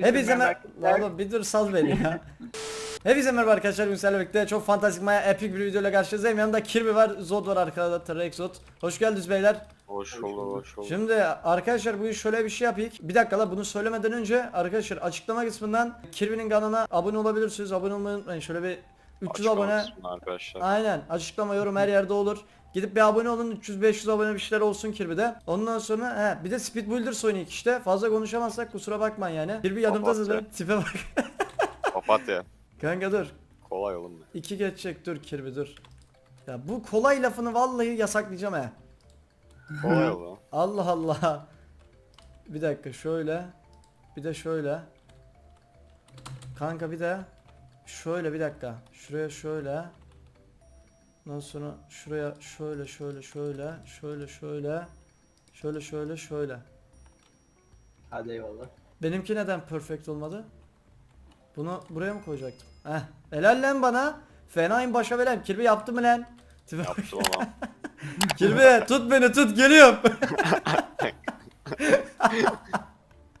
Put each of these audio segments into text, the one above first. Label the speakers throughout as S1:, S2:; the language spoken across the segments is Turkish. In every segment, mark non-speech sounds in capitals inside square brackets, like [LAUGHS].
S1: Hepinize mer-
S2: Merhaba.
S1: Oğlum bir dur sal beni ya. [LAUGHS] Hepinize merhaba arkadaşlar Günsel'le birlikte çok fantastik maya epik bir videoyla karşınızdayım. Yanımda Kirby var, Zod var arkada, T-Rex Zod. Hoş geldiniz beyler.
S3: Hoş bulduk, hoş bulduk.
S1: Şimdi arkadaşlar bu şöyle bir şey yapayım. Bir dakika la bunu söylemeden önce arkadaşlar açıklama kısmından Kirby'nin kanalına abone olabilirsiniz. Abone olmayı unutmayın. Şöyle bir 300
S3: Açık
S1: abone.
S3: arkadaşlar.
S1: Aynen açıklama yorum her yerde olur. Gidip bir abone olun 300-500 abone bir şeyler olsun Kirby'de. Ondan sonra he, bir de Speed Builders oynayık işte. Fazla konuşamazsak kusura bakmayın yani. Kirby yanımda zaten. Tipe bak. [LAUGHS]
S3: Papatya.
S1: Kanka dur.
S3: Kolay oğlum be.
S1: İki geçecek dur Kirby dur. Ya bu kolay lafını vallahi yasaklayacağım he.
S3: Kolay oğlum.
S1: Allah Allah. Bir dakika şöyle. Bir de şöyle. Kanka bir de şöyle bir dakika. Şuraya şöyle. Ondan sonra şuraya şöyle şöyle şöyle şöyle şöyle şöyle şöyle şöyle.
S2: Hadi eyvallah.
S1: Benimki neden perfect olmadı? Bunu buraya mı koyacaktım? Heh. Helal lan bana. Fenayım başa veren. Kirbi yaptı mı lan?
S3: Yaptım ama. [LAUGHS]
S1: Kirbi tut beni tut geliyorum.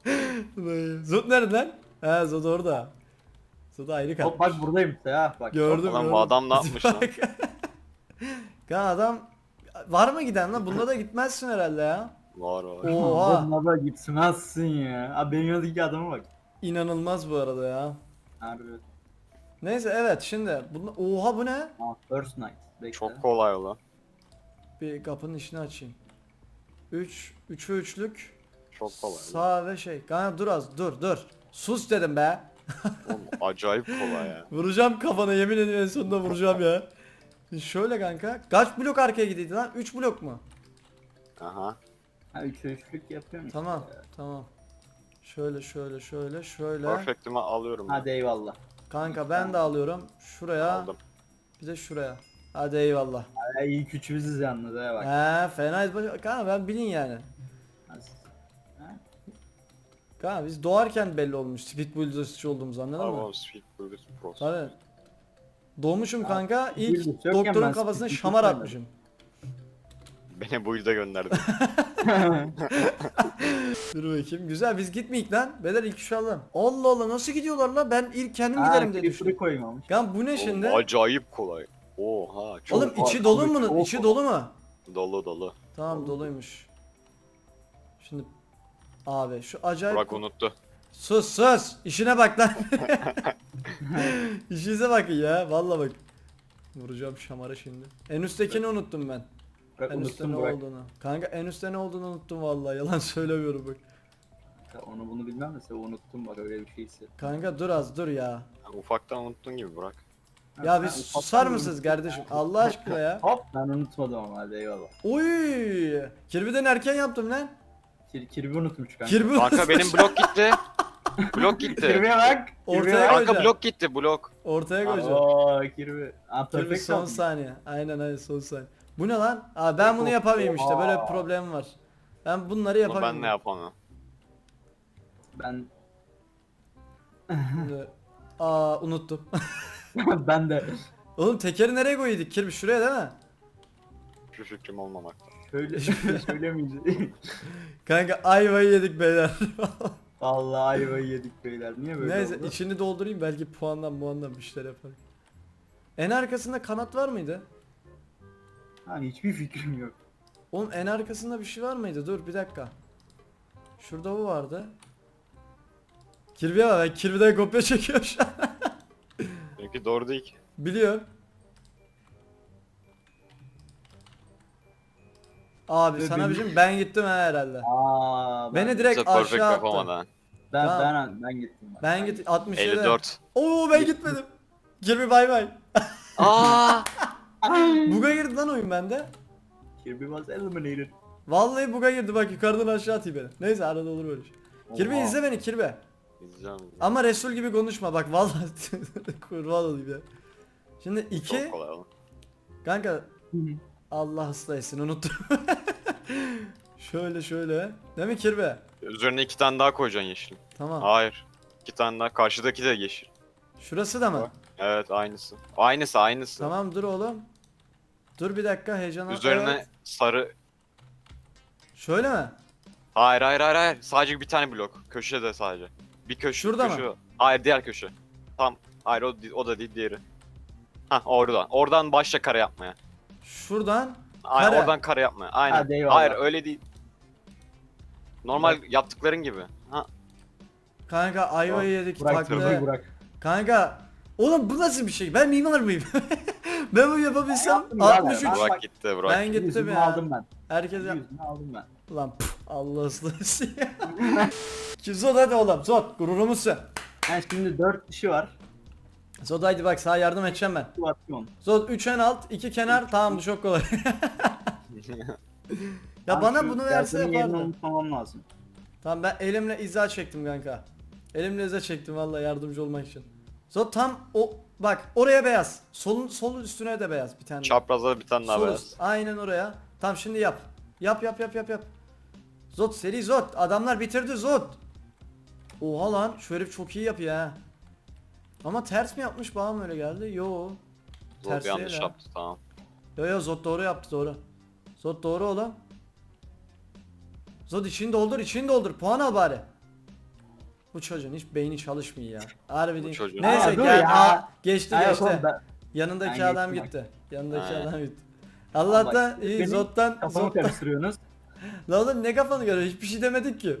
S1: [LAUGHS] Zod nerede lan? He Zod orada. Zod ayrı kalmış.
S2: Hop bak buradayım işte ha bak.
S1: Gördüm
S3: Lan bu
S1: gördüm.
S3: adam ne yapmış lan?
S1: Kan adam var mı giden lan? Bunda da gitmezsin herhalde ya.
S3: Var var.
S1: Oha.
S2: Bununla da gitmezsin ya. Abi benim yanındaki adama bak.
S1: İnanılmaz bu arada ya.
S2: Harbi.
S1: Neyse evet şimdi bunda oha bu ne?
S2: Aa, first night. Bekle.
S3: Çok kolay oğlum.
S1: Bir kapının işini açayım. 3 3'e 3'lük
S3: Çok kolay.
S1: sağ ve şey. Kanka dur az dur dur. Sus dedim be.
S3: Oğlum acayip kolay ya. [LAUGHS]
S1: Vuracağım kafana yemin ediyorum en sonunda vuracağım ya. Şöyle kanka. Kaç blok arkaya gidiydi lan? 3 blok mu?
S3: Aha.
S2: Ha 3 üçlük yapıyorum işte.
S1: Tamam tamam. Şöyle şöyle şöyle şöyle.
S3: Perfect'imi alıyorum. ben.
S2: Hadi eyvallah.
S1: Kanka ben de alıyorum. Şuraya
S3: Aldım.
S1: bir de şuraya. Hadi eyvallah.
S2: Ya iyi küçüğüzüz yalnız ha bak.
S1: He fenayız. baş- Kanka ben bilin yani. Kanka biz doğarken belli olmuş Speed Builders'çı olduğumuz anladın mı?
S3: Tamam Speed Builders Pro.
S1: Tabii. Doğmuşum kanka ilk
S2: Builders yokken
S1: doktorun
S2: ben
S1: kafasına şamar atmışım.
S3: Beni bu yüzde gönderdi. [LAUGHS] [LAUGHS]
S1: Dur bakayım. Güzel biz gitmeyik lan. Beder ilk iş alalım. Allah Allah nasıl gidiyorlar lan? Ben ilk kendim
S2: Ha,
S1: giderim diye düşündüm.
S2: koymamış.
S1: Kan bu ne şimdi?
S3: Oğlum, acayip kolay. Oha çok
S1: Oğlum içi dolu mu?
S2: çok-
S1: İçi dolu mu?
S3: dolu dolu.
S1: Tamam doluymuş. Şimdi abi şu acayip
S3: Burak unuttu.
S1: Sus sus işine bak lan. [LAUGHS] [LAUGHS] İşinize bakın ya vallahi bak. Vuracağım şamara şimdi. En üsttekini unuttum ben.
S2: Bırak
S1: En üstte ne
S2: bırak.
S1: olduğunu. Kanka en üstte ne olduğunu unuttum vallahi yalan [LAUGHS] söylemiyorum bak.
S2: Ya Onu bunu bilmem de sen unuttum bak öyle bir şeyse.
S1: Kanka dur az dur ya.
S3: Ya, Ufaktan unuttun gibi Burak.
S2: Ha,
S1: Ya bir susar mısınız kardeşim Allah aşkına ya.
S2: Hop ben unutmadım ama hadi eyvallah.
S1: Uy! Kirby'den erken yaptım lan.
S2: Kir kirbi unutmuş kanka.
S1: Kirby
S3: Kanka benim blok gitti. Blok gitti.
S2: Kirbiye bak.
S1: Ortaya
S2: bak.
S3: Kanka
S1: koyacağım.
S3: blok gitti blok.
S1: ortaya koyacağım.
S2: Oo kirbi. Aa perfect
S1: son
S2: aldım.
S1: saniye. Aynen aynen son saniye. Bu ne lan? Aa ben bunu yapamayayım işte böyle bir problem var. Ben bunları
S3: Ama
S1: yapamayayım.
S3: ben ne yapamam.
S2: Ben [LAUGHS]
S1: Aa unuttum. [LAUGHS]
S2: ben de
S1: Oğlum tekeri nereye koyduk Kirby şuraya değil mi?
S3: Şu fikrim olmamakta.
S2: şöyle şöyle [LAUGHS] söylemeyeceğim.
S1: Kanka ayvayı yedik beyler.
S2: Vallahi ayvayı yedik beyler. Niye böyle
S1: Neyse
S2: oldu?
S1: içini doldurayım belki puandan puandan bir şeyler yaparım. En arkasında kanat var mıydı?
S2: Ha hiçbir fikrim yok.
S1: Oğlum en arkasında bir şey var mıydı? Dur bir dakika. Şurada bu vardı. Kirby'ye bak Kirby'den kopya çekiyorum şu an.
S3: Çünkü doğru değil ki.
S1: Biliyorum. Abi
S2: Ve
S1: sana bir şey mi? ben gittim ha herhalde.
S2: Aa ben
S1: Beni direkt
S3: perfect
S1: aşağı attı.
S3: yapamadan.
S2: ben,
S1: Tamam.
S2: ben ben gittim. bak.
S1: Ben git 67.
S3: 54.
S1: Oo ben gitmedim. Kirby bay bay.
S3: Aa! [LAUGHS]
S1: Buga girdi lan oyun bende.
S2: Kirby was eliminated.
S1: Vallahi buga girdi bak yukarıdan aşağı atayım beni. Neyse arada olur böyle şey. Kirby
S2: Oha.
S1: izle beni Kirby.
S3: İzleyeceğim.
S1: Ama Resul gibi konuşma bak vallahi [LAUGHS] kurban olayım ya. Şimdi iki
S3: Çok kolay oğlum.
S1: kanka Allah etsin unuttum. [LAUGHS] şöyle şöyle. Değil mi Kirby?
S3: Üzerine iki tane daha koyacaksın yeşil.
S1: Tamam.
S3: Hayır. İki tane daha. Karşıdaki de yeşil.
S1: Şurası da mı?
S3: Evet aynısı. Aynısı aynısı.
S1: Tamam dur oğlum. Dur bir dakika heyecanla.
S3: Üzerine
S1: Evet.
S3: sarı.
S1: Şöyle mi?
S3: Hayır hayır hayır hayır. Sadece bir tane blok. Köşede sadece. Bir köşe.
S1: Şurada mı?
S3: köşe. Hayır diğer köşe. Tam. Hayır o, o da değil diğeri. Hah oradan. Oradan başla kare yapmaya.
S1: Şuradan.
S3: Aynen
S1: Kare.
S3: oradan kare yapmaya. Aynen.
S2: Hadi eyvallah.
S3: Hayır öyle değil. Normal yaptıkların gibi. Ha
S1: Kanka ayvayı yedik
S2: Burak
S1: takla.
S2: tırmıyı Burak.
S1: Kanka. Oğlum bu nasıl bir şey? Ben mimar mıyım? [LAUGHS] ben bunu yapabilsem
S2: yaptım birader,
S1: 63.
S2: ben-
S3: Burak gitti Burak.
S1: Ben gittim
S2: Yüzümü
S1: ya.
S2: aldım ben.
S1: Herkes yap.
S2: Yüzümü aldım ben.
S1: Ulan püf, Allah ıslahısı ya. [LAUGHS] Ki Zod hadi oğlum Zod gururumuzsun.
S2: Yani şimdi 4 kişi var.
S1: Zod haydi bak sana yardım edeceğim ben. Zod 3 en alt 2 kenar tamam bu çok kolay. [LAUGHS] ya bana bunu verse yapardım.
S2: unutmamam lazım.
S1: Tamam ben elimle izah çektim kanka. Elimle izah çektim vallahi yardımcı olmak için. Zod tam o bak oraya beyaz. Solun sol üstüne de beyaz bir tane.
S3: Çaprazda bir tane daha
S1: Sol
S3: beyaz.
S1: üst. Aynen oraya. Tamam şimdi yap. Yap yap yap yap yap. Zod seri Zod. Adamlar bitirdi Zod. Oha lan şu herif çok iyi yapıyor ha. Ama ters mi yapmış bana mı öyle geldi? Yo.
S3: Zor
S1: Ters
S3: yanlış
S1: değil ha.
S3: yaptı tamam.
S1: Yo yo Zod doğru yaptı doğru. Zod doğru oğlum. Zod içini doldur içini doldur puan al bari. Bu çocuğun hiç beyni çalışmıyor ya. Harbi değil.
S3: çocuğun-
S1: Neyse
S2: Aa, dur
S1: gel.
S2: ya.
S1: Aa, geçti
S2: yok
S1: geçti.
S2: oğlum, ben-
S1: Yanındaki
S2: Ben
S1: adam
S2: geçtim
S1: gitti. Yanındaki
S3: Ha.
S1: adam gitti. Allah'tan
S2: Bak,
S1: iyi
S2: benim
S1: Zod'dan
S2: Kafamı
S1: Zod'dan.
S2: karıştırıyorsunuz. [LAUGHS]
S1: La oğlum ne kafanı görüyor? Hiçbir şey demedik ki. [LAUGHS]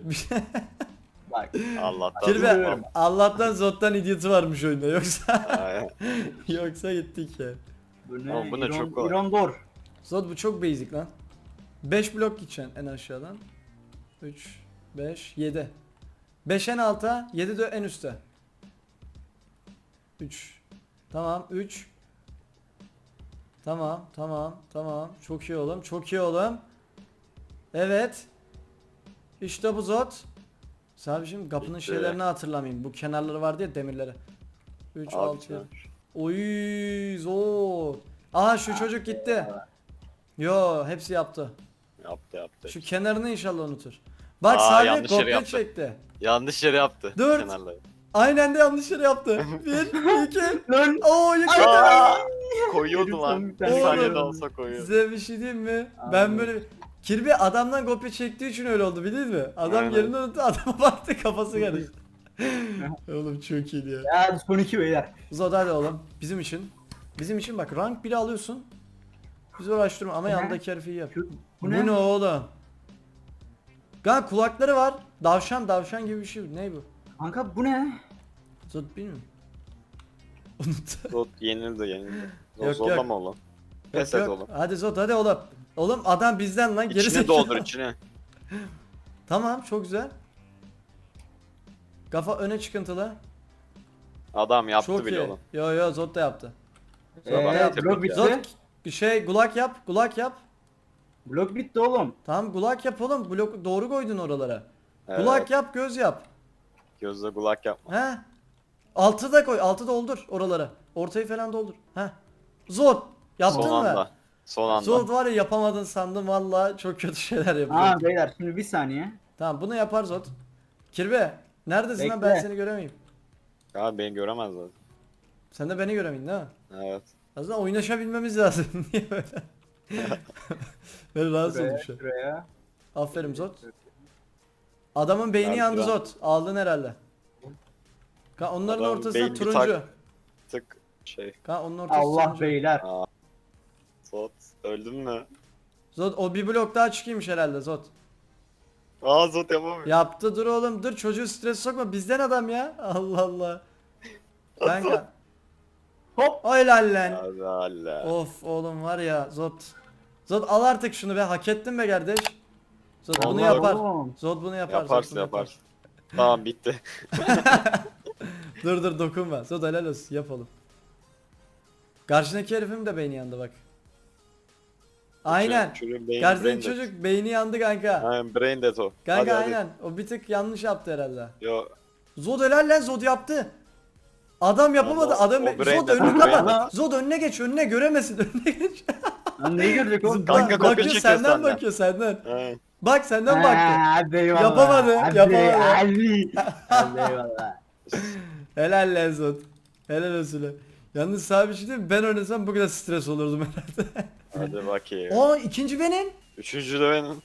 S2: Bak.
S3: Allah'tan.
S1: Kirbe. Allah'tan Zod'dan idiotu varmış oyunda yoksa
S3: Aynen. [LAUGHS]
S1: yoksa gittik ya.
S2: Bu ne?
S3: Oğlum bu ne
S2: İron-
S3: çok kolay.
S2: İron Dor.
S1: Zod bu çok basic lan. 5 blok gideceksin en aşağıdan. 3 5 7. 5 en alta, 7 de en üste. 3. Tamam, 3. Tamam, tamam, tamam. Çok iyi oğlum, çok iyi oğlum. Evet. İşte bu Zod. Sabicim kapının
S3: Bitti.
S1: şeylerini hatırlamayayım. Bu kenarları vardı ya demirleri. 3
S3: Abi
S1: 6
S3: sen-
S1: Oy zor. Aha şu çocuk gitti. Yo hepsi yaptı.
S3: Yaptı yaptı.
S1: Şu kenarını inşallah unutur. Bak
S3: Aa,
S1: Salih
S3: yanlış yere
S1: kopya
S3: yaptı.
S1: çekti.
S3: Yanlış yere yaptı.
S1: Dört.
S3: Kenarları.
S1: Aynen de yanlış yere yaptı. [LAUGHS] Bir, iki.
S2: Lan.
S1: Oo.
S3: Aa, koyuyordu lan.
S2: Son bir
S3: Bir
S2: tane
S3: saniyede
S1: Oğlum.
S3: olsa koyuyor.
S1: Size bir şey diyeyim mi?
S2: Abi.
S1: Ben böyle Kirby adamdan kopya çektiği için öyle oldu biliyor musun? Adam
S3: Aynen.
S1: yerini unuttu adama [LAUGHS] baktı kafası karıştı. [LAUGHS] oğlum çok iyi ya.
S2: Ya son iki beyler.
S1: Zod hadi oğlum bizim için. Bizim için bak rank 1'i alıyorsun. Biz uğraştırma ama yanındaki herifi iyi yap. Bu,
S2: bu
S1: ne?
S2: ne?
S1: oğlum? Gal kulakları var. Davşan davşan gibi bir şey. Ne bu?
S2: Kanka bu ne?
S1: Zod bilmiyorum. [LAUGHS] Unut.
S3: Zod yenildi yenildi. Zod
S1: Yok,
S3: zorlama oğlum. Pes et
S1: Yok,
S3: oğlum.
S1: Hadi Zod hadi oğlum. Oğlum adam bizden lan geri
S3: İçine
S1: zekalı.
S3: doldur içine. [LAUGHS]
S1: Tamam çok güzel. Kafa öne çıkıntılı.
S3: Adam yaptı
S1: çok
S3: bile
S1: iyi.
S3: oğlum.
S1: Yo yo Zod da yaptı.
S3: Kusura bakma,
S2: Eee
S3: yapacak
S2: blok
S3: ya.
S2: bitti.
S1: Zod bir şey gulak yap, gulak yap.
S2: Blok bitti oğlum.
S1: Tamam gulak yap oğlum. Blok doğru koydun oralara.
S3: Evet,
S1: Gulak yap, göz yap.
S3: Gözde kulak yapma.
S1: He? Altı da koy, altı doldur oralara. Ortayı falan doldur. He? Zod. Yaptın
S3: Son
S1: mı?
S3: anda. Son anda.
S1: Zod var ya yapamadın sandım valla çok kötü şeyler yapıyor.
S2: Aa beyler şimdi bir saniye.
S1: Tamam bunu yapar Zod. Kirbe neredesin lan ben
S2: Bekle.
S1: seni göremeyim.
S3: Ya beni göremez zaten.
S1: Sen de beni göremeyin değil mi?
S3: Evet.
S1: Aslında oynaşabilmemiz lazım. [LAUGHS] Niye böyle? [LAUGHS] ben rahatsız
S2: Şuraya,
S1: oldum şu an.
S2: şuraya.
S1: Aferin Zod. Adamın beyni
S3: Ben
S1: yandı
S3: biraz-
S1: Zod. Ağladın herhalde. Ka onların
S3: Adamın
S1: ortası
S3: beyni
S1: turuncu.
S3: tak- Tık şey.
S1: Ka onun ortası
S2: Allah
S1: turuncu.
S2: beyler.
S3: Aa. Zod öldün mü?
S1: Zod o bir blok daha çıkıyormuş herhalde Zod.
S3: Aa Zod yapamıyor.
S1: Yaptı dur oğlum dur çocuğu stres sokma bizden adam ya. [LAUGHS] Allah Allah. Kanka.
S2: Hop.
S1: Helal lan.
S3: Allah.
S1: Of oğlum var ya Zod. Zod al artık şunu be hak ettin be kardeş. Zod bunu
S3: Vallahi
S1: yapar.
S2: oğlum.
S1: Zod bunu yapar. Zod
S3: Yaparsın
S1: bunu yapar.
S3: yaparsın. Tamam bitti. [LAUGHS]
S1: Dur dur dokunma. Zod helal olsun yap oğlum. Karşındaki herifin de beyni yandı bak. Aynen.
S3: Çocuğun
S1: Karşındaki
S3: brain dead.
S1: çocuk beyni yandı kanka.
S3: Aynen brain dead o.
S1: Kanka
S3: Hadi, hadi.
S1: aynen. O bir tık yanlış yaptı herhalde.
S3: Yo
S1: Zod helal lan Zod yaptı. Adam yapamadı.
S3: Allah,
S1: Adam
S3: o brain
S1: Zod
S3: dead,
S1: önünü
S3: o brain
S1: kapat.
S2: dead.
S1: Zod önüne geç, önüne göremesin. [LAUGHS] Önüne geç.
S2: Lan neyi gördük oğlum?
S3: Kanka
S1: Bak-
S3: kopya
S1: bakıyor
S3: çekiyor
S1: senden,
S3: senden.
S1: bakıyor senden.
S3: Aynen.
S1: Bak senden baktı.
S2: Hadi eyvallah.
S1: Yapamadı,
S2: Hadi,
S1: yapamadı.
S2: Hadi. [LAUGHS] Hadi eyvallah.
S1: Helal lan Zod. Helal olsun. lan. Yalnız sana bir şey mi? Ben oynasam bu kadar stres olurdum [LAUGHS] herhalde.
S3: Hadi bakayım.
S1: Aa ikinci benim.
S3: Üçüncü de benim.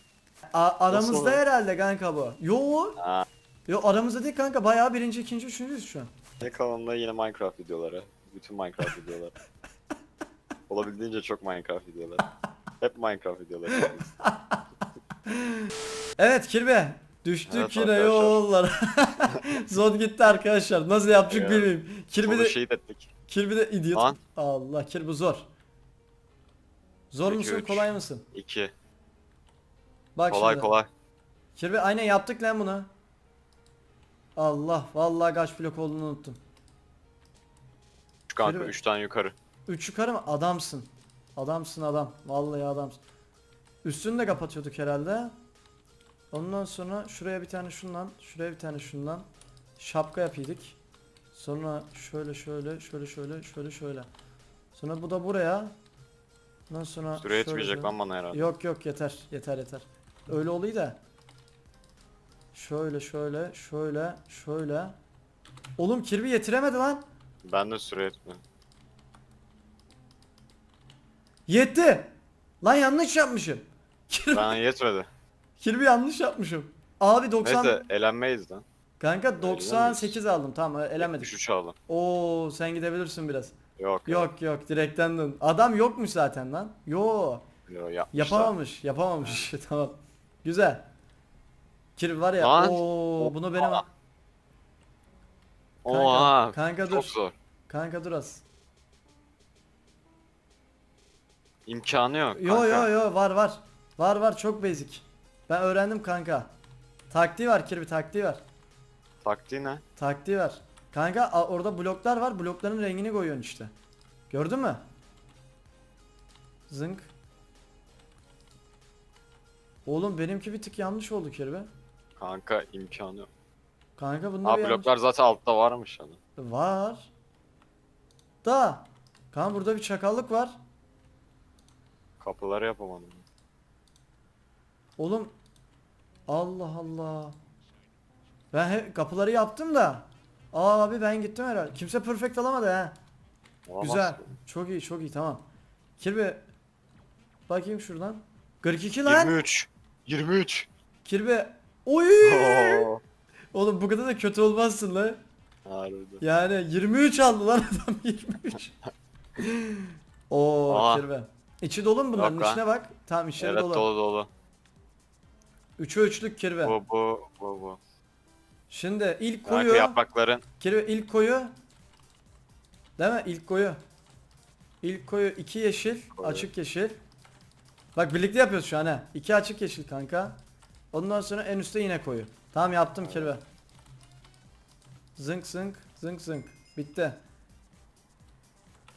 S1: A- aramızda
S3: Nasıl?
S1: herhalde kanka bu. Yo.
S3: Ha.
S1: Yo aramızda değil kanka bayağı birinci, ikinci, üçüncüyüz şu an.
S3: Ne kalanında yine Minecraft videoları. Bütün Minecraft videoları. [LAUGHS] Olabildiğince çok Minecraft videoları. Hep Minecraft videoları. [LAUGHS]
S1: Evet Kirbe. Düştük
S3: Evet
S1: yine
S3: arkadaşlar.
S1: yollara. Zod gitti arkadaşlar. Nasıl yaptık
S3: Ya.
S1: bilmiyorum. Kirby
S3: Onu
S1: de,
S3: şehit ettik.
S1: Kirby de idiot.
S3: Lan.
S1: Allah Kirby zor. Zor
S3: İki,
S1: musun
S3: üç.
S1: kolay mısın?
S3: 2.
S1: Bak
S3: Kolay
S1: şimdi.
S3: kolay.
S1: Kirby aynen yaptık lan bunu. Allah vallahi kaç blok olduğunu unuttum.
S3: Şu kanka
S1: Şöyle-
S3: 3 tane yukarı.
S1: Üç yukarı mı? Adamsın. Adamsın adam. Vallahi adamsın. Üstünü de kapatıyorduk herhalde. Ondan sonra şuraya bir tane şundan, şuraya bir tane şundan. Şapka yapıyorduk. Sonra şöyle şöyle, şöyle şöyle, şöyle şöyle. Sonra bu da buraya. Ondan sonra
S3: Süre yetmeyecek
S1: şöyle.
S3: lan bana herhalde.
S1: Yok yok yeter, yeter yeter. Öyle oluyor da. Şöyle şöyle, şöyle, şöyle. Oğlum kirbi yetiremedi lan.
S3: Ben de süre yetmiyor.
S1: Yetti. Lan yanlış yapmışım. Kirby,
S3: Ben yetmedi.
S1: kirbi yanlış yapmışım. Abi 90
S3: Neyse elenmeyiz lan.
S1: Kanka 98 aldım tamam elemedik.
S3: 73 aldım.
S1: Oo sen gidebilirsin biraz.
S3: Yok.
S1: Yok yok direkten dön. Adam yokmuş zaten lan. Yo
S3: Yok yapmışlar.
S1: yapamamış yapamamış [LAUGHS] tamam. Güzel. Kirbi var ya
S3: Lan.
S1: oo bunu benim
S3: Oha.
S1: Kanka,
S3: Oha.
S1: kanka
S3: Çok
S1: dur.
S3: zor.
S1: Kanka dur az.
S3: İmkanı yok.
S1: Yo
S3: kanka.
S1: yo yo var var. Var var çok basic. Ben öğrendim kanka. Taktiği var Kirbi taktiği var.
S3: Taktiği ne?
S1: Taktiği var. Kanka a- orada bloklar var. Blokların rengini koyuyorsun işte. Gördün mü? Zınk. Oğlum benimki bir tık yanlış oldu Kirbe.
S3: Kanka imkanı yok.
S1: Kanka bunda
S3: Ha
S1: bir yanlış-
S3: bloklar zaten altta varmış hani.
S1: Var. Da. Kanka burada bir çakallık var.
S3: Kapıları yapamadım.
S1: Oğlum. Allah Allah. Ben he- kapıları yaptım da. Aa abi ben gittim herhalde. Kimse perfect alamadı ha.
S3: Olamaz
S1: Güzel. Çok iyi çok iyi tamam. Kirbe. Bakayım şuradan. 42 lan.
S3: 23. 23.
S1: Kirbe. Oy.
S3: Oo.
S1: Oğlum bu kadar da kötü olmazsın lan.
S3: Harbiden.
S1: Yani 23 aldı lan adam 23. [LAUGHS] Oo
S3: Aa.
S1: kirbe. İçi dolu mu bunların?
S3: Yok lan.
S1: İçine bak. Tamam içeri
S3: Evet
S1: dolu.
S3: dolu dolu.
S1: 3'e 3'lük kirbe.
S3: Bu bu bu bu.
S1: Şimdi ilk
S3: Kanka
S1: koyu.
S3: yaprakların
S1: Kirbe ilk koyu. Değil mi? İlk koyu. İlk koyu iki yeşil,
S3: Koyu.
S1: açık yeşil. Bak birlikte yapıyoruz şu an ha. İki açık yeşil kanka. Ondan sonra en üstte yine koyu. Tamam yaptım kirbe. Zınk zınk zınk zınk. Bitti.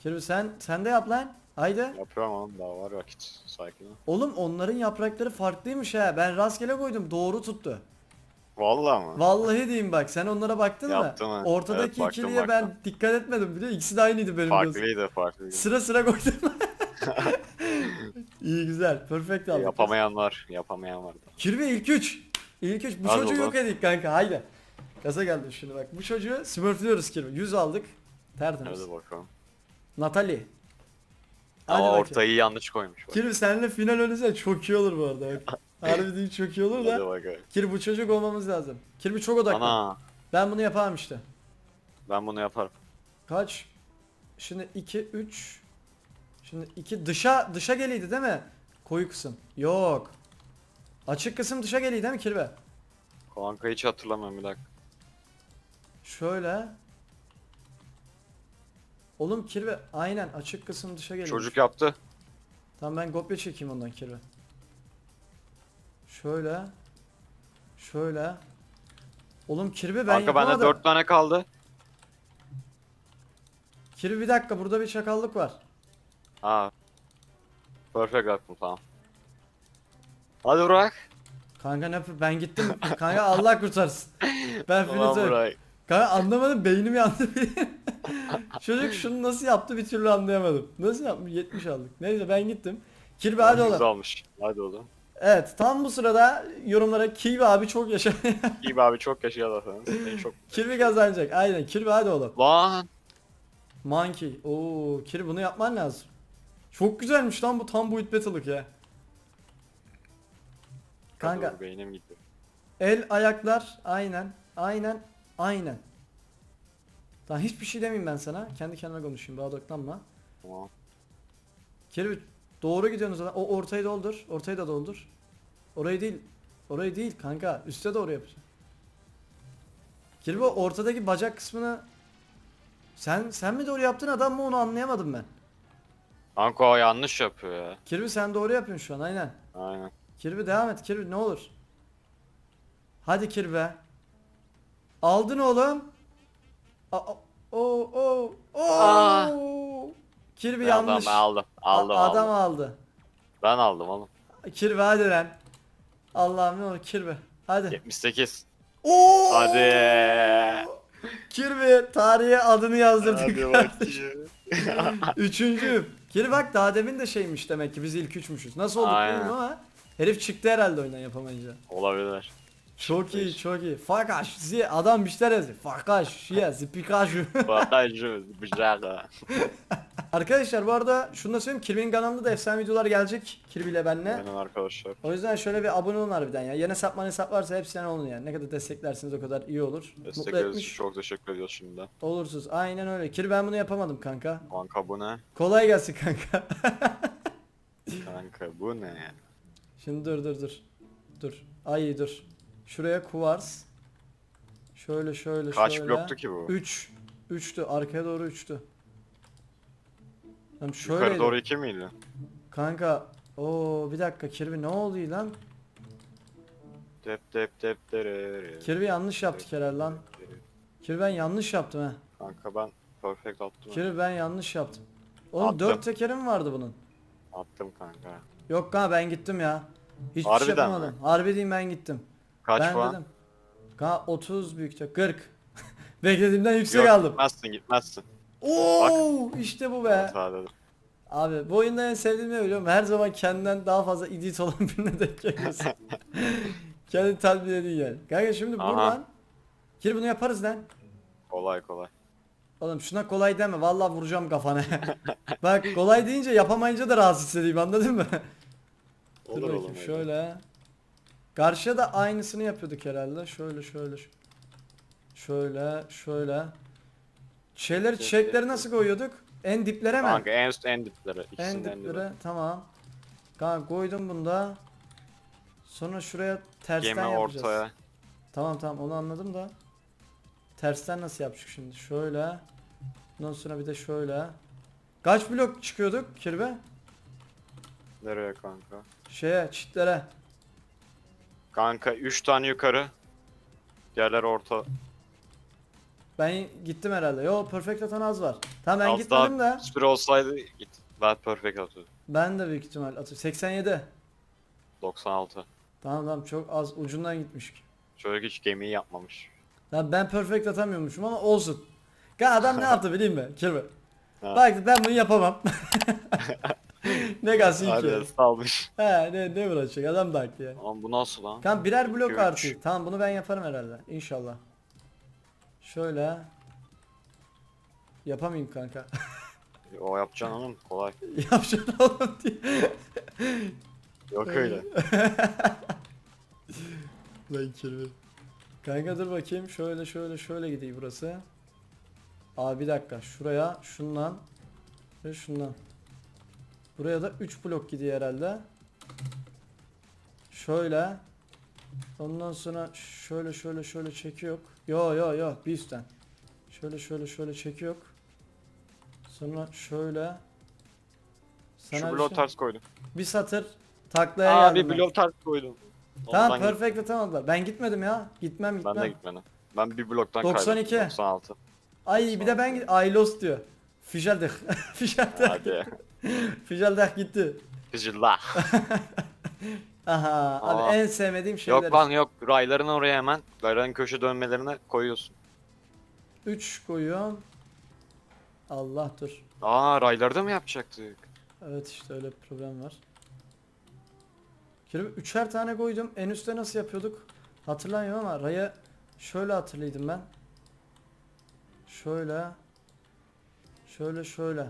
S1: Kirbe sen sen de yap lan. Haydi.
S3: yapıyorum oğlum daha var vakit. Sakin ol.
S1: Oğlum onların yaprakları farklıymış ha. Ben rastgele koydum. Doğru tuttu.
S3: Vallahi mı?
S1: Vallahi diyeyim bak sen onlara baktın
S3: Yaptım
S1: mı?
S3: ha.
S1: Ortadaki
S3: Evet, baktım,
S1: ikiliye ben
S3: baktım.
S1: dikkat etmedim biliyor musun? İkisi de aynıydı benim gözüm.
S3: Farklıydı farklıydı.
S1: Sıra sıra koydum. [LAUGHS] İyi güzel. Perfect aldık.
S3: Yapamayan var. Yapamayan var.
S1: Kirby ilk üç. İlk üç. Bu
S3: Hadi
S1: çocuğu yok edik kanka haydi. Gaza geldim şimdi bak. Bu çocuğu smurfluyoruz Kirby. 100 aldık. Tertemiz.
S3: Hadi bakalım.
S1: Natalie. Hadi bakayım.
S3: ortayı yanlış koymuş. Bak.
S1: Kirby seninle final oynayacak çok iyi olur bu arada. Bak. [LAUGHS] Harbi değil çok iyi olur
S3: Hadi
S1: da.
S3: bakalım.
S1: Kirby bu çocuk olmamız lazım. Kirby çok odaklı.
S3: Ana
S1: Ben bunu yapamam işte.
S3: ben bunu yaparım.
S1: Kaç? Şimdi 2 3 Şimdi 2 dışa dışa geliydi değil mi? Koyu kısım. Yok. Açık kısım dışa geliydi değil mi kirbe?
S3: Kanka hiç hatırlamıyorum bir dakika.
S1: Şöyle. Oğlum kirbe aynen açık kısım dışa geliyor.
S3: Çocuk yaptı.
S1: Tamam ben kopya çekeyim ondan kirbe. Şöyle. Şöyle. Oğlum kirbe ben
S3: Kanka bende
S1: yapamadım.
S3: 4 tane kaldı.
S1: Kirbe bir dakika burada bir çakallık var.
S3: Ha. Perfect aklım tamam. Hadi Burak.
S1: Kanka ne ben gittim. Kanka Allah kurtarsın. Ben
S3: Tamam. Burak.
S1: Kanka anlamadım beynim yandı benim. [LAUGHS] Çocuk şunu nasıl yaptı bir türlü anlayamadım. Nasıl yapmış 70 aldık. Neyse ben gittim. Kirby hadi oğlum.
S3: almış. Hadi oğlum.
S1: Evet tam bu sırada yorumlara Kirby abi çok yaşa. [LAUGHS]
S3: İyi be abi çok yaşayalım. Beni çok.
S1: Kirby kazanacak. Aynen Kirby hadi oğlum.
S3: Lan.
S1: Monkey. Oo Kirby bunu yapman lazım. Çok güzelmiş lan bu tam bu battle'lık ya. Kanka
S3: Dur, Beynim gitti.
S1: el ayaklar aynen. aynen aynen. Tamam hiçbir şey demeyeyim ben sana. Kendi kendime konuşayım. Bana odaklanma.
S3: Tamam.
S1: Kirby doğru gidiyorsunuz zaten. O ortayı doldur. Ortayı da doldur. Orayı değil. Orayı değil kanka. Üste doğru yapacağım. Kirby ortadaki bacak kısmını sen sen mi doğru yaptın adam mı onu anlayamadım ben.
S3: Kanka o yanlış yapıyor ya.
S1: Kirby sen doğru yapıyorsun şu an aynen.
S3: Aynen.
S1: Kirby devam et Kirby ne olur. Hadi Kirby. Aldın oğlum. Aa, o o o.
S3: Aa.
S1: Kirby
S3: Ben
S1: yanlış.
S3: Aldım, aldım. Aldım,
S1: A- adam
S3: aldım.
S1: aldı.
S3: Ben aldım oğlum.
S1: Kirby hadi lan. Allah'ım ne olur Kirby. Hadi.
S3: 78.
S1: Oo!
S3: Hadi.
S1: Kirby tarihe adını yazdırdık.
S3: Hadi bakayım. [LAUGHS]
S1: Üçüncü. Kirby bak daha demin de şeymiş demek ki biz ilk üçmüşüz. Nasıl olduk
S3: Aynen.
S1: bilmiyorum ama herif çıktı herhalde oyundan yapamayınca.
S3: Olabilir.
S1: Çok iyi çok iyi. Fakaş zi adam bir şeyler yazıyor. Fakaş şiye zipikaşu.
S3: Bakacağız. [LAUGHS] Bıçak. [LAUGHS]
S1: Arkadaşlar bu arada şunu da söyleyeyim Kirby'nin kanalında da efsane videolar gelecek Kirby ile benle.
S3: Aynen arkadaşlar.
S1: O yüzden şöyle bir abone olun harbiden ya. Yeni hesap hesap varsa hepsine olun yani. Ne kadar desteklerseniz o kadar iyi olur. Mutlu
S3: Desteklediğiniz
S1: etmiş
S3: için çok teşekkür ediyoruz şimdiden.
S1: olursunuz. Aynen öyle. Kirby ben bunu yapamadım kanka.
S3: Kanka bu ne?
S1: Kolay gelsin kanka.
S3: Kanka bu ne?
S1: Şimdi dur dur dur. Dur. Ay dur. Şuraya kuvars. Şöyle şöyle
S3: Kaç
S1: şöyle.
S3: bloktu ki bu?
S1: 3. 3'tü. Arkaya doğru 3'tü. Tamam
S3: Yukarı
S1: şöyle.
S3: doğru 2 miydi?
S1: Kanka. Oo bir dakika Kirby ne oldu lan?
S3: Dep dep dep derere.
S1: Kirby yanlış yaptık herhalde lan. Kirby ben yanlış yaptım ha.
S3: Kanka ben perfect attım.
S1: Kirby ben yanlış yaptım. Oğlum
S3: Attım.
S1: 4 tekeri mi vardı bunun?
S3: Attım kanka.
S1: Yok kanka ben gittim ya. Hiçbir şey
S3: Harbiden
S1: yapamadım.
S3: mi?
S1: Harbi diyeyim ben gittim.
S3: Kaç
S1: ben
S3: puan?
S1: dedim. Kanka 30 büyükte 40. Beklediğimden yüksek
S3: Yok,
S1: aldım.
S3: Gitmezsin gitmezsin.
S1: Oo işte bu be.
S3: Dedim.
S1: Abi bu oyunda en sevdiğim ne biliyor musun? Her zaman kendinden daha fazla idiot [LAUGHS] olan birine denk geliyorsun. [LAUGHS] Kendi tatmin edin yani. Kanka şimdi
S3: Aha.
S1: buradan Kir bunu yaparız lan.
S3: Kolay kolay.
S1: Oğlum şuna kolay deme vallahi vuracağım kafana. [LAUGHS] Bak kolay deyince yapamayınca da rahatsız hissedeyim anladın mı? Dur
S3: Olur
S1: bakayım
S3: oğlum. öyle.
S1: şöyle. Karşıya da aynısını yapıyorduk herhalde. Şöyle şöyle. Şöyle şöyle. Şeyleri
S3: Yes,
S1: çiçekleri
S3: yes,
S1: nasıl koyuyorduk? En diplere mi?
S3: Kanka en üst en diplere.
S1: En diplere
S3: diplere.
S1: tamam. Kanka koydum bunda. Sonra şuraya tersten
S3: Gemi
S1: yapacağız.
S3: ortaya.
S1: Tamam tamam onu anladım da. Tersten nasıl yapacak şimdi? Şöyle. Ondan sonra bir de şöyle. Kaç blok çıkıyorduk kirbe?
S3: Nereye kanka?
S1: Şeye çitlere.
S3: Kanka 3 tane yukarı. Diğerleri orta.
S1: Ben gittim herhalde. Yo perfect atan az var. Tamam ben
S3: Az
S1: gitmedim
S3: daha
S1: de.
S3: süre olsaydı git. Ben perfect atıyordum.
S1: Ben de büyük ihtimal atıyorum. 87.
S3: 96.
S1: Tamam tamam çok az ucundan gitmiş.
S3: Çocuk hiç gemiyi yapmamış.
S1: Ya ben perfect atamıyormuşum ama olsun. Ya adam ne [LAUGHS] yaptı bileyim mi? Kirbe.
S3: Ha.
S1: Bak ben bunu yapamam. [LAUGHS] [LAUGHS] ne kalsın ki?
S3: Hadi salmış.
S1: He ne ne uğraşacak adam da haklı yani.
S3: Ama bu nasıl lan?
S1: Tamam birer blok
S3: Üç.
S1: artı. Tamam bunu ben yaparım herhalde. İnşallah. Şöyle. Yapamayayım kanka.
S3: O yapacaksın oğlum kolay. [LAUGHS]
S1: Yapacaksın oğlum diye.
S3: Yok öyle. [LAUGHS]
S1: Lan kirbi. Kanka dur bakayım. Şöyle şöyle şöyle gideyim burası. Abi bir dakika. Şuraya şundan ve şundan. Buraya da 3 blok gidiyor herhalde. Şöyle. Ondan sonra şöyle şöyle şöyle çekiyor. Yo yo yo bir üstten. Şöyle şöyle şöyle çekiyor. Sonra şöyle. Sana
S3: Şu
S1: bir
S3: bloğu
S1: şey-
S3: ters koydum.
S1: bir satır taklaya
S3: Aa
S1: geldim
S3: bir
S1: ben.
S3: bloğu ters koydum.
S1: Tamam
S3: Ondan git-
S1: perfect atamadılar. Ben gitmedim ya. Gitmem
S3: Ben
S1: gitmem.
S3: de gitmedim. Ben bir bloktan
S1: 92.
S3: kaybettim. 96.
S1: Ay bir de ben git I lost diyor. Fijaldik. [LAUGHS] Fijaldik.
S3: Hadi. [LAUGHS]
S1: Fijaldik gitti.
S3: Fıcıllah. [LAUGHS]
S1: Aha
S3: Aa.
S1: abi en sevmediğim şeyler.
S3: yok lan yok. Rayların oraya hemen. Rayların köşe dönmelerine koyuyorsun.
S1: 3 koyuyorum. Allah dur.
S3: Aa raylarda mı yapacaktık?
S1: Evet işte öyle bir problem var. Kirby üçer tane koydum. En üstte nasıl yapıyorduk? Hatırlamıyorum ama raya şöyle hatırlıydım ben. Şöyle. Şöyle şöyle.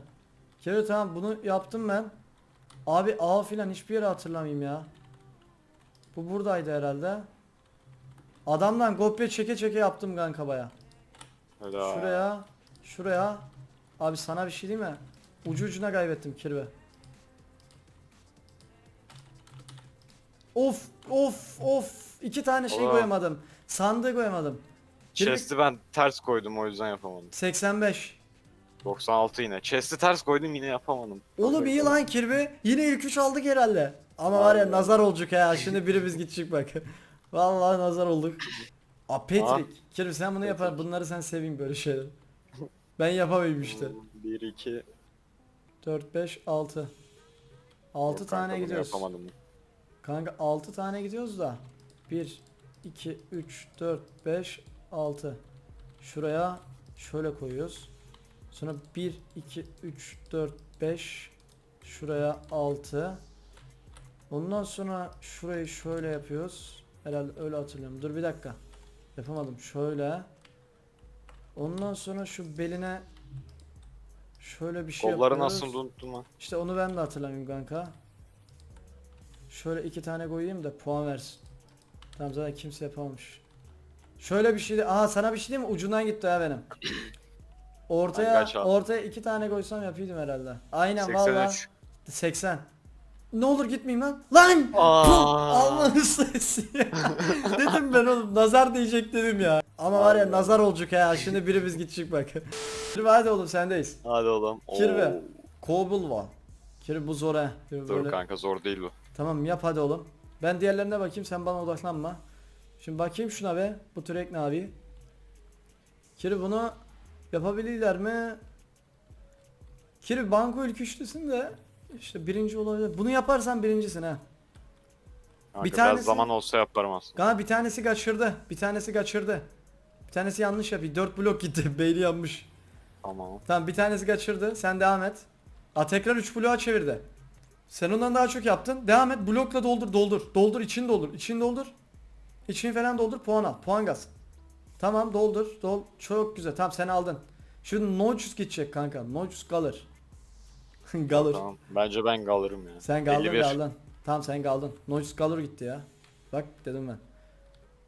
S1: Kirby tamam bunu yaptım ben. Abi A filan hiçbir yere hatırlamayayım ya. Bu buradaydı herhalde. Adamdan kopya çeke çeke yaptım kanka baya. Şuraya. Şuraya. Abi sana bir şey değil mi? Ucu ucuna kaybettim kirve. Of of of. iki tane şey
S3: Oha.
S1: koyamadım. Sandığı koyamadım. Kirve-
S3: Chest'i ben ters koydum o yüzden yapamadım.
S1: 85.
S3: 96 yine. Chest'i ters koydum yine yapamadım.
S1: Oğlum iyi lan kirve. Yine ilk üç aldık herhalde. Ama var ya nazar olacak ya. Şimdi birimiz gidecek bak. [LAUGHS] Vallahi nazar olduk. Aa Patrick. Kirve sen bunu yapar. Bunları sen seveyim böyle şeyler. Ben yapamayayım işte.
S3: 1 2
S1: 4 5 6. 6 tane gidiyoruz.
S3: Yapamadım.
S1: Kanka 6 tane gidiyoruz da. 1 2 3 4 5 6. Şuraya şöyle koyuyoruz. Sonra 1 2 3 4 5 şuraya 6. Ondan sonra şurayı şöyle yapıyoruz. Herhalde öyle hatırlıyorum. Dur bir dakika. Yapamadım. Şöyle. Ondan sonra şu beline şöyle bir şey
S3: Kolları
S1: yapıyoruz.
S3: nasıl unuttum lan?
S1: İşte onu ben de hatırlamıyorum kanka. Şöyle iki tane koyayım da puan versin. Tamam zaten kimse yapamamış. Şöyle bir şey de aha sana bir şey diyeyim mi? Ucundan gitti ha benim. [CLEARS THROAT] Ortaya
S3: kaç aldın?
S1: ortaya iki tane koysam yapıyordum herhalde. Aynen
S3: 83.
S1: valla 80. Ne olur gitmeyeyim lan. Lan!
S3: Aa.
S1: Almanın sesi. [LAUGHS] dedim ben oğlum nazar diyecek dedim ya. Ama var ya nazar olacak ha. Şimdi birimiz gidecek bak. [LAUGHS] Şimdi hadi oğlum sendeyiz.
S3: Hadi oğlum.
S1: Kirve.
S3: Oo.
S1: Kobul var. Kiri bu zor ha. Kiri
S3: Dur
S1: böyle-
S3: kanka zor değil bu.
S1: Tamam yap hadi oğlum. Ben diğerlerine bakayım sen bana odaklanma. Şimdi bakayım şuna be. Bu türek ne abi? Kiri bunu yapabilirler mi? Kiri banko ilk üçlüsün de işte birinci olabilir. Bunu yaparsan birincisin ha.
S3: Kanka
S1: Bir
S3: biraz
S1: tanesi-
S3: zaman olsa yaparım aslında.
S1: Gana bir tanesi kaçırdı. Bir tanesi kaçırdı. Bir tanesi yanlış yapıyor. 4 blok gitti. [LAUGHS] Beyni yanmış.
S3: Tamam.
S1: Tamam bir tanesi kaçırdı. Sen devam et. A tekrar 3 bloğa çevirdi. Sen ondan daha çok yaptın. Devam et. Blokla doldur, doldur. Doldur, için doldur. için doldur. İçini falan doldur. Puan al. Puan gaz. Tamam doldur. Dol. Çok güzel. Tamam sen aldın. Şimdi Nochus gidecek kanka. Nochus kalır. [LAUGHS] kalır.
S3: Tamam. Bence ben kalırım ya.
S1: Sen kaldın
S3: 51.
S1: kaldın. Tamam sen kaldın. Nochus kalır gitti ya. Bak dedim ben.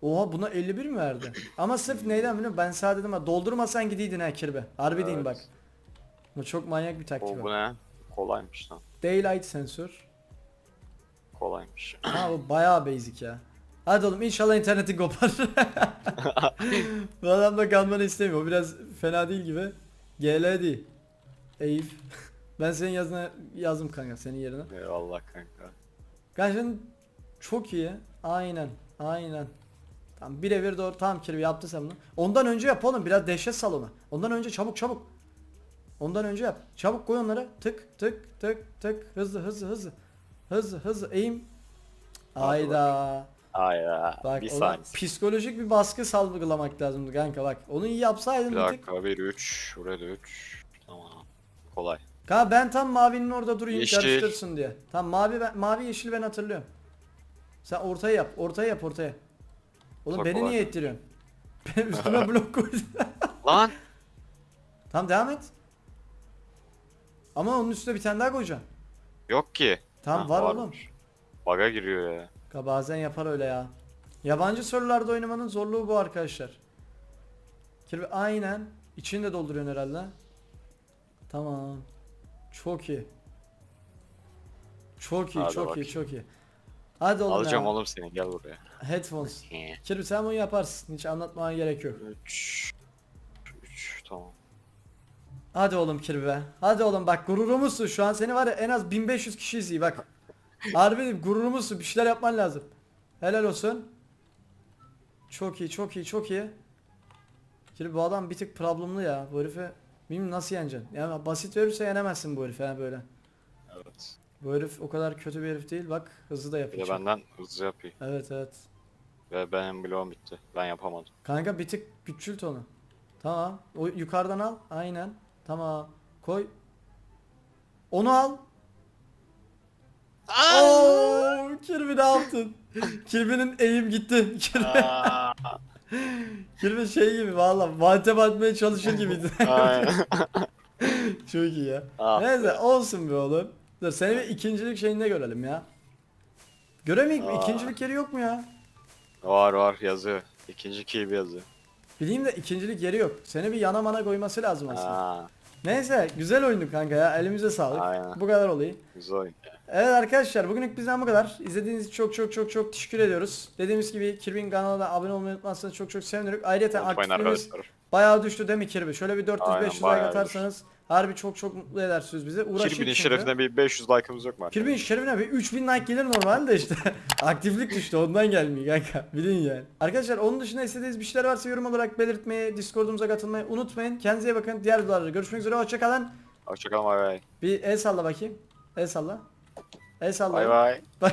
S1: Oha buna 51 mi verdi? Ama sırf neyden biliyor musun? Ben sana dedim ha doldurmasan gidiydin ha kirbe. Harbi diyeyim bak.
S3: Evet.
S1: Bu çok manyak bir taktik
S3: O bu
S1: o.
S3: ne? Kolaymış lan.
S1: Daylight sensör.
S3: Kolaymış.
S1: Ha bu bayağı basic ya. Hadi oğlum inşallah internetin kopar. [LAUGHS] bu adam da kalmanı istemiyor. O biraz fena değil gibi. GL değil. Eyüp. ben senin yazına yazdım kanka senin yerine.
S3: Eyvallah kanka.
S1: Gerçekten çok iyi. Aynen. Aynen. Tamam birebir doğru. Tamam kirbi yaptı sen bunu. Ondan önce yap oğlum. Biraz dehşet salonu. Ondan önce çabuk çabuk. Ondan önce yap. Çabuk koy onları. Tık tık tık tık. Hızlı hızlı hızlı. Hızlı hızlı. Eğim. Ayda.
S3: Ay ya.
S1: Bak
S3: bir
S1: ona
S3: saniye.
S1: psikolojik bir baskı salgılamak lazımdı kanka bak. Onu iyi yapsaydın
S3: Bir
S1: bir tık.
S3: dakika. Bir üç. Şurada üç. Tamam. Kolay.
S1: Kanka ben tam mavinin orada durayım
S3: Yeşil.
S1: karıştırsın diye. Tam mavi ben, mavi yeşil ben hatırlıyorum. Sen ortaya yap. Ortaya yap ortaya. Oğlum
S3: Çok
S1: beni
S3: kolay.
S1: niye ittiriyorsun? [LAUGHS] Benim üstüme blok koydun. [LAUGHS]
S3: Lan.
S1: tamam devam et. Ama onun üstüne bir tane daha koyacaksın.
S3: Yok ki.
S1: Tamam
S3: Ha,
S1: var oğlum.
S3: varmış. Baga giriyor ya.
S1: Kanka bazen yapar öyle ya. Yabancı sorularda oynamanın zorluğu bu arkadaşlar. Kirby aynen. İçini de dolduruyorsun herhalde. Tamam. Çok iyi. Çok iyi,
S3: Hadi
S1: çok iyi,
S3: bakayım.
S1: çok iyi. Hadi oğlum
S3: Alacağım
S1: ya.
S3: oğlum seni gel buraya.
S1: Headphones. [LAUGHS]
S3: He.
S1: Kirby sen bunu yaparsın. Hiç anlatmana gerek yok.
S3: 3 3 tamam.
S1: Hadi oğlum Kirby be. Hadi oğlum bak gururumuzsun. Şu an seni var ya en az 1500 kişi izliyor bak. Harbi diyeyim, gururumuzsun. Bir şeyler yapman lazım. Helal olsun. Çok iyi, çok iyi, çok iyi. Kirby bu adam bir tık problemli ya. Bu herifi bilmiyorum nasıl yeneceksin. Yani basit verirse yenemezsin bu herifi ha böyle.
S3: Evet.
S1: Bu herif o kadar kötü bir herif değil. Bak hızlı da yapıyor. çok.
S3: benden hızlı yapayım.
S1: Evet evet.
S3: Ve benim bloğum bitti. Ben yapamadım.
S1: Kanka bir tık küçült onu. Tamam. O yukarıdan al. Aynen. Tamam. Koy. Onu al. Oo, Kirby ne yaptın? Kirby'nin eğim gitti. Kirby,
S3: Aa,
S1: Kirby şey gibi valla mantep atmaya çalışır gibiydi.
S3: aynen. [LAUGHS]
S1: Çok iyi ya.
S3: Ah
S1: Neyse olsun be oğlum. Dur seni bir ikincilik şeyinde görelim ya. Göremeyik mi?
S3: Aa.
S1: İkincilik yeri yok mu ya?
S3: Var var yazıyor. İkinci keybi yazıyor.
S1: Bileyim de ikincilik yeri yok. Seni bir yana mana koyması lazım aslında.
S3: Aa,
S1: Neyse güzel oyundu kanka ya. Elimize sağlık.
S3: Aynen.
S1: Bu kadar olayı.
S3: güzel oyun.
S1: Evet arkadaşlar bugünlük bizden bu kadar. İzlediğiniz için çok çok çok çok teşekkür ediyoruz. Dediğimiz gibi Kirby'nin kanalına abone olmayı unutmazsanız çok çok sevinirim. Ayrıca
S3: Unutmayın arkadaşlar.
S1: bayağı düştü değil mi Kirby? Şöyle bir 400-500
S3: Aynen,
S1: like
S3: bayağı
S1: atarsanız harbi çok çok mutlu edersiniz bizi. Çünkü.
S3: şerefine bir 500 like'ımız yok mu? arkadaşlar?
S1: Kirby'nin şerefine bir 3000 like gelir normalde işte. [LAUGHS] Aktiflik düştü ondan gelmiyor kanka. Bilin yani. Arkadaşlar onun dışında istediğiniz bir şeyler varsa yorum olarak belirtmeyi, Discord'umuza katılmayı unutmayın. Kendinize iyi bakın. Diğer videolarda görüşmek üzere. Hoşçakalın.
S3: Hoşçakalın bay bay.
S1: Bir el salla bakayım. El salla. El salla.
S3: Bay bay.